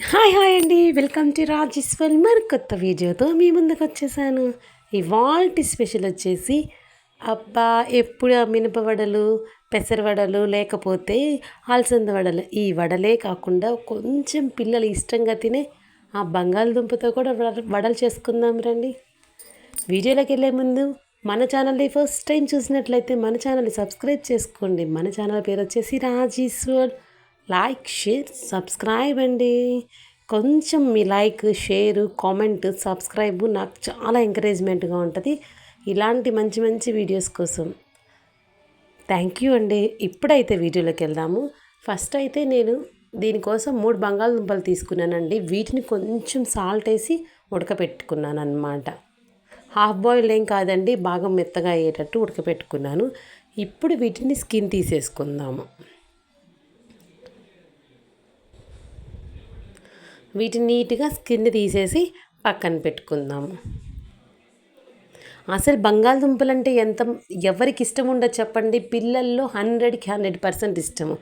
Hi hi అండి. Welcome to Rajeshwal మరి కొత్త వీడియోతో మీ ముందుకు వచ్చేసాను. ఇవాల్టి స్పెషల్ వచ్చేసి అబ్బా ఎప్పుడు ఆ మినప వడలు పెసర వడలు లేకపోతే అలసంద వడలు. ఈ వడలే కాకుండా కొంచెం పిల్లలు ఇష్టంగా తినే ఆ బంగాళదుంపతో కూడా వడలు చేసుకుందాం రండి. వీడియోలోకి వెళ్ళే ముందు మన ఛానల్ని ఫస్ట్ టైం చూసినట్లయితే మన ఛానల్ని సబ్స్క్రైబ్ చేసుకోండి. మన ఛానల్ పేరు వచ్చేసి రాజేశ్వర్ లైక్ షేర్ సబ్స్క్రైబ్ అండి. కొంచెం మీ లైక్ షేర్ కామెంట్ సబ్స్క్రైబ్ నాకు చాలా ఎంకరేజ్మెంట్గా ఉంటుంది. ఇలాంటి మంచి మంచి వీడియోస్ కోసం. థ్యాంక్ యూ అండి. ఇప్పుడైతే వీడియోలోకి వెళ్దాము. ఫస్ట్ అయితే నేను దీనికోసం మూడు బంగాళదుంపలు తీసుకున్నానండి. వీటిని కొంచెం సాల్ట్ వేసి ఉడకపెట్టుకున్నాను అనమాట హాఫ్ బాయిల్డ్ ఏం కాదండి బాగా మెత్తగా అయ్యేటట్టు ఉడకపెట్టుకున్నాను. ఇప్పుడు వీటిని స్కిన్ తీసేసుకుందాము. వీటిని నీట్గా స్కిన్ తీసేసి పక్కన పెట్టుకుందాము అసలు బంగాళదుంపలు అంటే ఎంత ఎవరికి ఇష్టం ఉండదు చెప్పండి. పిల్లల్లో హండ్రెడ్కి హండ్రెడ్ పర్సెంట్ ఇష్టము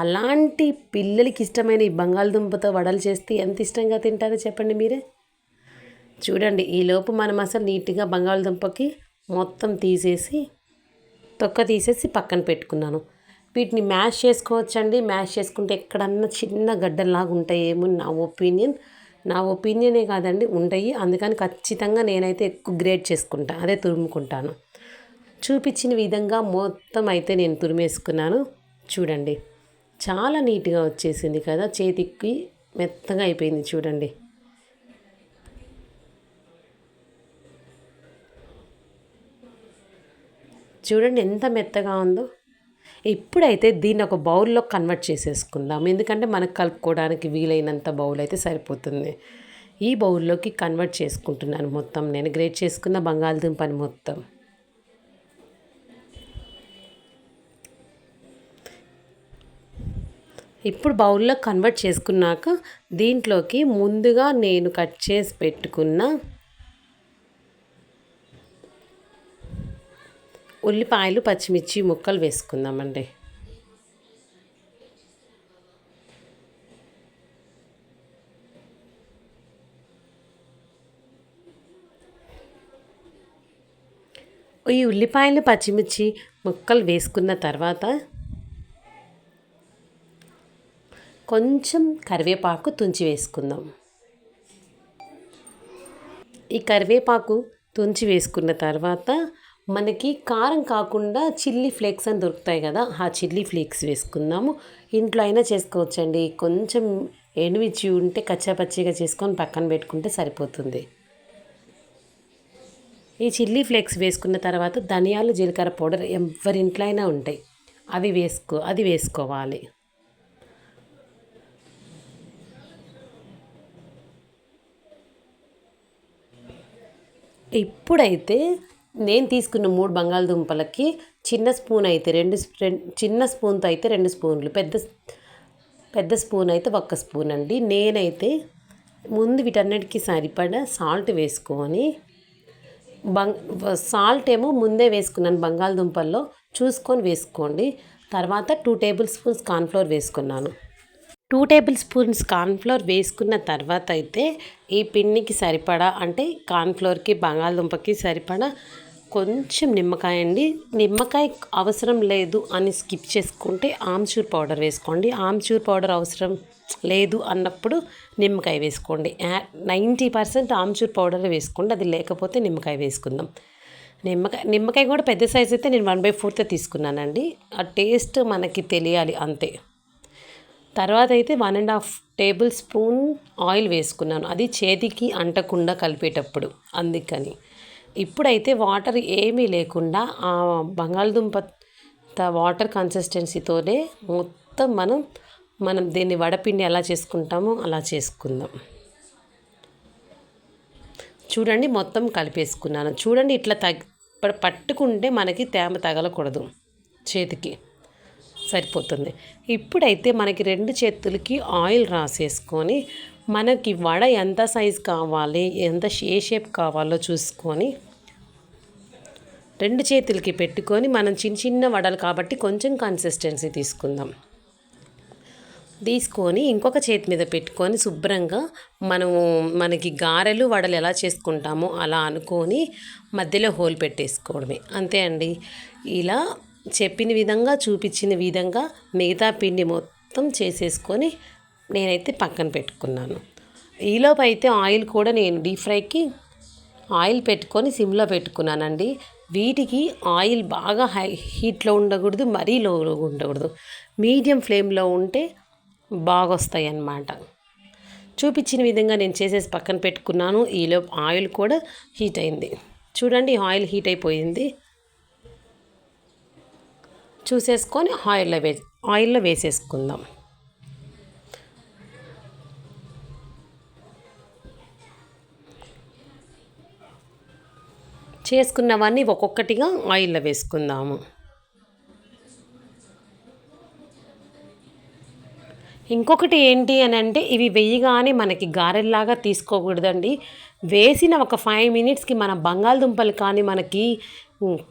అలాంటి పిల్లలకి ఇష్టమైన ఈ బంగాళదుంపతో వడలు చేస్తే ఎంత ఇష్టంగా తింటారో చెప్పండి మీరే. చూడండి ఈలోపు మనం అసలు నీట్గా బంగాళదుంపకి మొత్తం తీసేసి తొక్క తీసేసి పక్కన పెట్టుకున్నాను. వీటిని మ్యాష్ చేసుకోవచ్చండి. మ్యాష్ చేసుకుంటే ఎక్కడన్నా చిన్న గడ్డల్లాగా ఉంటాయేమో నా ఒపీనియన్. నా ఒపీనియనే కాదండి ఉంటాయి అందుకని ఖచ్చితంగా నేనైతే ఎక్కువ గ్రేడ్ చేసుకుంటాను అదే తురుముకుంటాను. చూపించిన విధంగా మొత్తం అయితే నేను తురిమేసుకున్నాను. చూడండి చాలా నీట్గా వచ్చేసింది కదా చేతికి మెత్తగా అయిపోయింది చూడండి. చూడండి ఎంత మెత్తగా ఉందో. ఇప్పుడైతే దీన్ని ఒక బౌల్లో కన్వర్ట్ చేసేసుకుందాం. ఎందుకంటే మనకు కలుపుకోవడానికి వీలైనంత బౌల్ అయితే సరిపోతుంది. ఈ బౌల్లోకి కన్వర్ట్ చేసుకుంటున్నాను మొత్తం. నేను గ్రేట్ చేసుకున్న బంగాళదుంపని మొత్తం. ఇప్పుడు బౌల్లో కన్వర్ట్ చేసుకున్నాక దీంట్లోకి ముందుగా నేను కట్ చేసి పెట్టుకున్న ఉల్లిపాయలు పచ్చిమిర్చి ముక్కలు వేసుకుందామండి. ఈ ఉల్లిపాయలు పచ్చిమిర్చి ముక్కలు వేసుకున్న తర్వాత కొంచెం కరివేపాకు తుంచి వేసుకుందాం. ఈ కరివేపాకు తుంచి వేసుకున్న తర్వాత మనకి కారం కాకుండా చిల్లీ ఫ్లేక్స్ అని దొరుకుతాయి కదా ఆ చిల్లీ ఫ్లేక్స్ వేసుకుందాము. ఇంట్లో అయినా చేసుకోవచ్చండి. కొంచెం ఎండుమిర్చి ఉంటే కచ్చాపచ్చిగా చేసుకొని పక్కన పెట్టుకుంటే సరిపోతుంది. ఈ చిల్లీ ఫ్లేక్స్ వేసుకున్న తర్వాత ధనియాలు జీలకర్ర పౌడర్ ఎవరింట్లో అయినా ఉంటాయి. అవి వేసుకో అది వేసుకోవాలి. ఇప్పుడైతే నేను తీసుకున్న మూడు బంగాళదుంపలకి చిన్న స్పూన్ అయితే రెండు చిన్న స్పూన్తో అయితే రెండు స్పూన్లు పెద్ద పెద్ద స్పూన్ అయితే ఒక్క స్పూన్ అండి. నేనైతే ముందు వీటన్నిటికీ సరిపడా సాల్ట్ వేసుకొని బంగ్ సాల్ట్ ఏమో ముందే వేసుకున్నాను బంగాళదుంపల్లో చూసుకొని వేసుకోండి. తర్వాత టూ టేబుల్ స్పూన్స్ కార్న్ఫ్లోర్ వేసుకున్నాను. టూ టేబుల్ స్పూన్స్ కార్న్ఫ్లోర్ వేసుకున్న తర్వాత అయితే ఈ పిండికి సరిపడా అంటే కార్న్ఫ్లోర్కి బంగాళదుంపకి సరిపడా కొంచెం నిమ్మకాయ అండి. నిమ్మకాయ అవసరం లేదు అని స్కిప్ చేసుకుంటే ఆమ్చూర్ పౌడర్ వేసుకోండి. ఆమ్చూర్ పౌడర్ అవసరం లేదు అన్నప్పుడు నిమ్మకాయ వేసుకోండి. నైంటీ పర్సెంట్ ఆమ్చూర్ పౌడర్ వేసుకోండి. అది లేకపోతే నిమ్మకాయ వేసుకుందాం. నిమ్మకాయ నిమ్మకాయ కూడా పెద్ద సైజ్ అయితే నేను వన్ బై ఫోర్త్ తీసుకున్నానండి. ఆ టేస్ట్ మనకి తెలియాలి అంతే. తర్వాత అయితే one and half tablespoon oil వేసుకున్నాను. అది చేతికి అంటకుండా కలిపేటప్పుడు అందుకని. ఇప్పుడైతే వాటర్ ఏమీ లేకుండా ఆ బంగాళదుంప వాటర్ కన్సిస్టెన్సీతోనే మొత్తం మనం మనం దీన్ని వడపిండి ఎలా చేసుకుంటామో అలా చేసుకుందాం. చూడండి మొత్తం కలిపేసుకున్నాను. చూడండి ఇట్లా తగ్ పట్టుకుంటే మనకి తేమ తగలకూడదు చేతికి. సరిపోతుంది. ఇప్పుడైతే మనకి రెండు చేతులకి ఆయిల్ రాసేసుకొని మనకి వడ ఎంత సైజ్ కావాలి ఎంత ఏ షేప్ కావాలో చూసుకొని రెండు చేతులకి పెట్టుకొని మనం చిన్న చిన్న వడలు కాబట్టి కొంచెం కన్సిస్టెన్సీ తీసుకుందాం. తీసుకొని ఇంకొక చేతి మీద పెట్టుకొని శుభ్రంగా మనము మనకి గారెలు వడలు ఎలా చేసుకుంటామో అలా అనుకొని మధ్యలో హోల్ పెట్టేసుకోవడమే. అంతే అండి. ఇలా చెప్పిన విధంగా చూపించిన విధంగా మిగతా పిండి మొత్తం చేసేసుకొని నేనైతే పక్కన పెట్టుకున్నాను. ఈలోపు అయితే ఆయిల్ కూడా నేను డీప్ ఫ్రైకి ఆయిల్ పెట్టుకొని సిమ్లో పెట్టుకున్నానండి. వీటికి ఆయిల్ బాగా హై హీట్లో ఉండకూడదు మరీ లోలో ఉండకూడదు. మీడియం ఫ్లేమ్లో ఉంటే బాగా వస్తాయి అన్నమాట చూపించిన విధంగా నేను చేసేసి పక్కన పెట్టుకున్నాను. ఈలో ఆయిల్ కూడా హీట్ అయింది. చూడండి ఆయిల్ హీట్ అయిపోయింది. చూసేసుకొని ఆయిల్లో వే ఆయిల్లో వేసేసుకుందాం. చేసుకున్నవన్నీ ఒక్కొక్కటిగా ఆయిల్లో వేసుకుందాము. ఇంకొకటి ఏంటి అని అంటే ఇవి వేయగానే మనకి గారెల్లాగా తీసుకోకూడదండి. వేసిన ఒక ఫైవ్ మినిట్స్కి మన బంగాళదుంపలు కానీ మనకి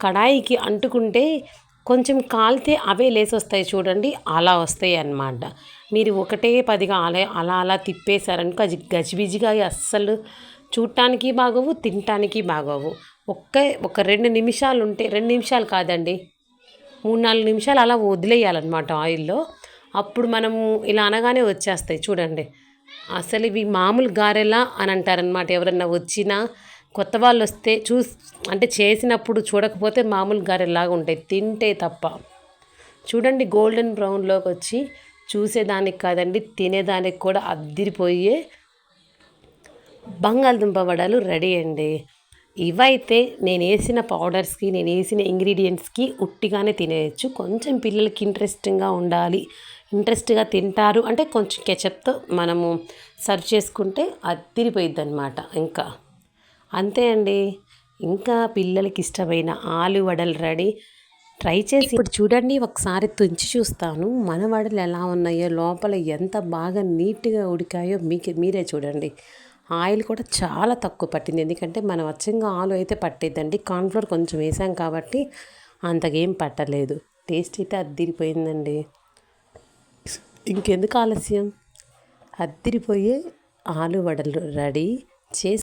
కడాయికి అంటుకుంటే కొంచెం కాలితే అవే లేసొస్తాయి చూడండి అలా వస్తాయి అన్నమాట. మీరు ఒకటే పదిగా అలా అలా అలా తిప్పేశారనుకో అది గజిబిజిగా అస్సలు చూడటానికి బాగోవు తినటానికి బాగోవు. ఒక్క ఒక రెండు నిమిషాలు ఉంటే రెండు నిమిషాలు కాదండి. మూడు నాలుగు నిమిషాలు అలా వదిలేయాలన్నమాట ఆయిల్లో. అప్పుడు మనము ఇలా అనగానే వచ్చేస్తాయి చూడండి. అసలు ఇవి మామూలు గారెలా అని అంటారనమాట ఎవరన్నా వచ్చినా. కొత్త వాళ్ళు వస్తే చూ అంటే చేసినప్పుడు చూడకపోతే మామూలు గారెలాగా ఉంటాయి. తింటే తప్ప. చూడండి గోల్డెన్ బ్రౌన్లోకి వచ్చి చూసేదానికి కాదండి తినేదానికి కూడా అద్దిరిపోయే బంగాళదుంప వడలు రెడీ అండి. ఇవైతే నేను వేసిన పౌడర్స్కి నేను వేసిన ఇంగ్రీడియంట్స్కి ఉట్టిగానే తినేయచ్చు. కొంచెం పిల్లలకి ఇంట్రెస్టింగ్గా ఉండాలి. ఇంట్రెస్ట్గా తింటారు. అంటే కొంచెం కెచప్తో మనము సర్వ్ చేసుకుంటే అదిరిపోయిద్ది అనమాట ఇంకా. అంతే అండి. ఇంకా పిల్లలకి ఇష్టమైన ఆలు వడలు రెడీ. ట్రై చేసి ఇప్పుడు చూడండి ఒకసారి తుంచి చూస్తాను. మన వడలు ఎలా ఉన్నాయో లోపల ఎంత బాగా నీట్గా ఉడికాయో మీకు మీరే చూడండి. ఆయిల్ కూడా చాలా తక్కువ పట్టింది. ఎందుకంటే మనం అచ్చంగా ఆలు అయితే పట్టేద్దండి. కార్న్ఫ్లోర్ కొంచెం వేసాం కాబట్టి అంతకేం పట్టలేదు. టేస్ట్ అయితే అద్దిరిపోయిందండి. ఇంకెందుకు ఆలస్యం? అద్దిరిపోయే ఆలు వడలు రెడీ చేసి